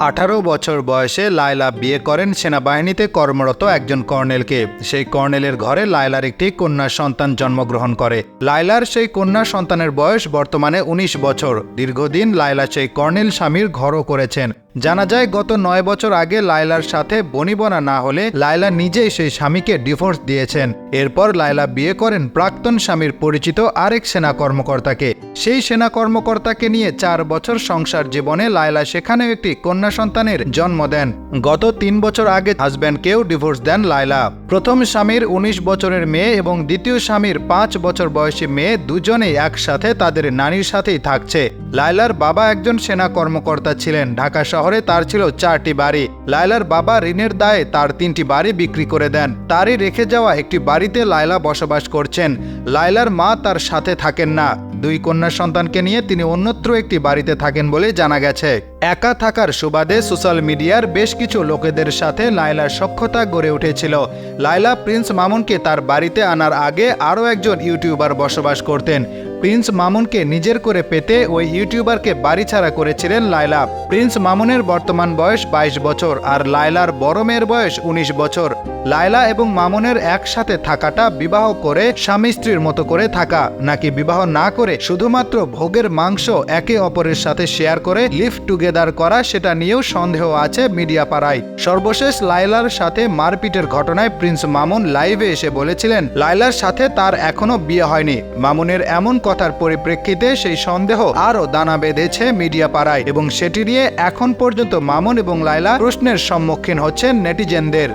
আঠারো বছর বয়সে লায়লা বিয়ে করেন সেনাবাহিনীতে কর্মরত একজন কর্নেলকে। সেই কর্নেলের ঘরে লায়লার একটি কন্যা সন্তান জন্মগ্রহণ করে। লায়লার সেই কন্যা সন্তানের বয়স বর্তমানে ১৯ বছর। দীর্ঘদিন লায়লা সেই কর্নেল স্বামীর ঘরও করেছেন। জানা যায়, গত নয় বছর আগে লায়লার সাথে বনিবনা না হলে লায়লা নিজেই সেই স্বামীকে ডিভোর্স দিয়েছেন। এরপর লায়লা বিয়ে করেন প্রাক্তন স্বামীর পরিচিত আরেক সেনা কর্মকর্তাকে। সেই সেনা কর্মকর্তাকে নিয়ে চার বছর সংসার জীবনে লায়লা সেখানেও একটি কন্যা সন্তানের জন্ম দেন। গত তিন বছর আগে হাজব্যান্ডকেও ডিভোর্স দেন লায়লা। প্রথম স্বামীর ১৯ বছরের মেয়ে এবং দ্বিতীয় স্বামীর পাঁচ বছর বয়সী মেয়ে দুজনেই একসাথে তাদের নানির সাথেই থাকছে। লায়লার বাবা একজন সেনা কর্মকর্তা ছিলেন ঢাকা শহরে। তার ছিল চারটি বাড়ি। লায়লার বাবা ঋণের দায়ে তার তিনটি বাড়ি বিক্রি করে দেন। তারই রেখে যাওয়া একটি বাড়িতে লায়লা বসবাস করছেন। লায়লার মা তার সাথে থাকেন না। দুই কন্যা সন্তানকে নিয়ে তিনি অন্যত্র একটি বাড়িতে থাকেন বলে জানা গেছে। একা থাকার সুবাদে সোশ্যাল মিডিয়ার বেশ কিছু লোকেদের সাথে লায়লার সখ্যতা গড়ে উঠেছিল। লায়লা প্রিন্স মামুনকে তার বাড়িতে আনার আগে আরও একজন ইউটিউবার বসবাস করতেন। প্রিন্স মামুনকে নিজের করে পেতে ওই ইউটিউবারকে বাড়ি ছাড়া করেছিলেন লায়লা। প্রিন্স মামুনের বর্তমান বয়স বাইশ বছর আর লায়লার বড় মেয়ের বয়স ১৯ বছর। লায়লা এবং মামুনের একসাথে থাকাটা বিবাহ করে স্বামী স্ত্রীর মতো করে থাকা, নাকি বিবাহ না করে শুধুমাত্র ভোগের মাংস একে অপরের সাথে শেয়ার করে লিভ টুগেদার করা, সেটা নিয়েও সন্দেহ আছে মিডিয়া পাড়ায় সর্বশেষ লাইলার সাথে মারপিটের ঘটনায় প্রিন্স মামুন লাইভে এসে বলেছিলেন লাইলার সাথে তার এখনও বিয়ে হয়নি। মামুনের এমন কথার পরিপ্রেক্ষিতে সেই সন্দেহ আরও দানা বেঁধেছে মিডিয়া পাড়ায় এবং সেটি নিয়ে এখন পর্যন্ত মামুন এবং লাইলা প্রশ্নের সম্মুখীন হচ্ছেন নেটিজেনদের।